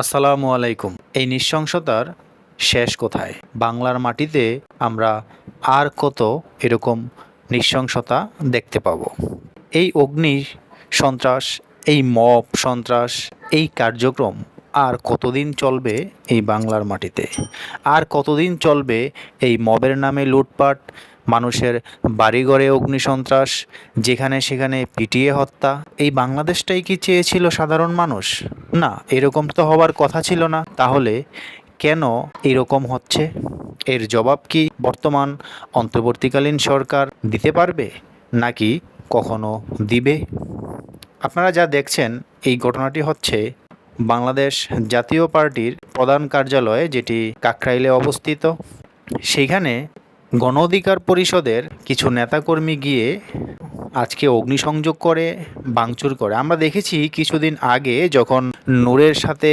আসসালামু আলাইকুম। এই নৃশংসতার শেষ কোথায়? বাংলার মাটিতে আমরা আর কত এরকম নৃশংসতা দেখতে পাবো? এই অগ্নি সন্ত্রাস এই মব সন্ত্রাস, এই কার্যক্রম আর কতদিন চলবে এই বাংলার মাটিতে? আর কতদিন চলবে এই মবের নামে লুটপাট মানুষের বাড়িঘরে অগ্নিসন্ত্রাস, যেখানে সেখানে পিটিয়ে হত্যা, এই বাংলাদেশটাই কি চেয়েছিল সাধারণ মানুষ? না, এরকম তো হওয়ার কথা ছিল না। তাহলে কেন এরকম হচ্ছে? এর জবাব কি বর্তমান অন্তর্বর্তীকালীন সরকার দিতে পারবে, নাকি কখনো দিবে? আপনারা যা দেখছেন, এই ঘটনাটি হচ্ছে বাংলাদেশ জাতীয় পার্টির প্রধান কার্যালয়, যেটি কাকরাইলে অবস্থিত। সেইখানে গণ অধিকার পরিষদের কিছু নেতাকর্মী গিয়ে আজকে অগ্নিসংযোগ করে, ভাঙচুর করে। আমরা দেখেছি কিছুদিন আগে যখন নূরের সাথে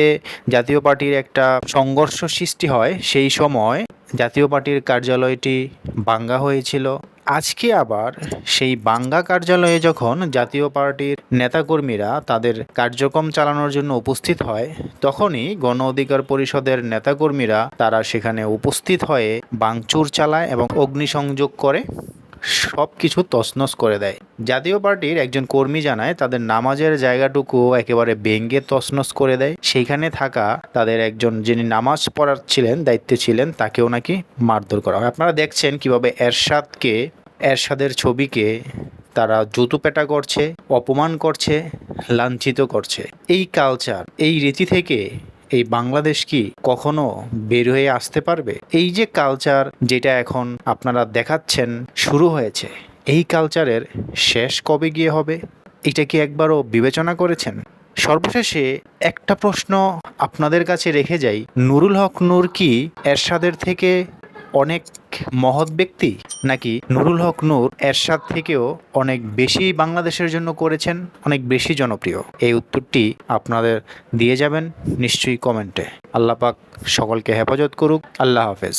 জাতীয় পার্টির একটা সংঘর্ষ সৃষ্টি হয়, সেই সময় জাতীয় পার্টির কার্যালয়টি ভাঙ্গা হয়েছিল। আজকে আবার সেই বাঙ্গা কার্যালয়ে যখন জাতীয় পার্টির নেতাকর্মীরা তাদের কার্যক্রম চালানোর জন্য উপস্থিত হয়, তখনই গণ অধিকার পরিষদের নেতাকর্মীরা তারা সেখানে উপস্থিত হয়ে বাংচুর চালায় এবং অগ্নিসংযোগ করে। সব কিছু তছনছ করে দেয়। জাতীয় পার্টির একজন কর্মী জানায়, তাদের নামাজের জায়গাটুকু একেবারে ভেঙ্গে তছনছ করে দেয়। সেইখানে থাকা তাদের একজন যিনি নামাজ পড়াচ্ছিলেন, দায়িত্বে ছিলেন, তাকেও নাকি মারধর করা হয়। আপনারা দেখছেন কীভাবে এরশাদকে, এরশাদের ছবিকে তারা জুতুপেটা করছে, অপমান করছে, লাঞ্ছিত করছে। এই কালচার এই রীতি থেকে এই বাংলাদেশ কি কখনো বের হয়ে আসতে পারবে? এই যে কালচার যেটা এখন আপনারা দেখাচ্ছেন শুরু হয়েছে, এই কালচারের শেষ কবে গিয়ে হবে? এটা কি একবারও বিবেচনা করেছেন? সর্বশেষে একটা প্রশ্ন আপনাদের কাছে রেখে যাই। নুরুল হক নূর কি এরশাদের থেকে অনেক মহৎ ব্যক্তি? নাকি নুরুল হক নূর এরশাদ থেকেও অনেক বেশি বাংলাদেশের জন্য করেছেন, অনেক বেশি জনপ্রিয়? এই উত্তরটি আপনাদের দিয়ে যাবেন নিশ্চয়ই কমেন্টে। আল্লাহ পাক সকলকে হেফাজত করুক। আল্লাহ হাফেজ।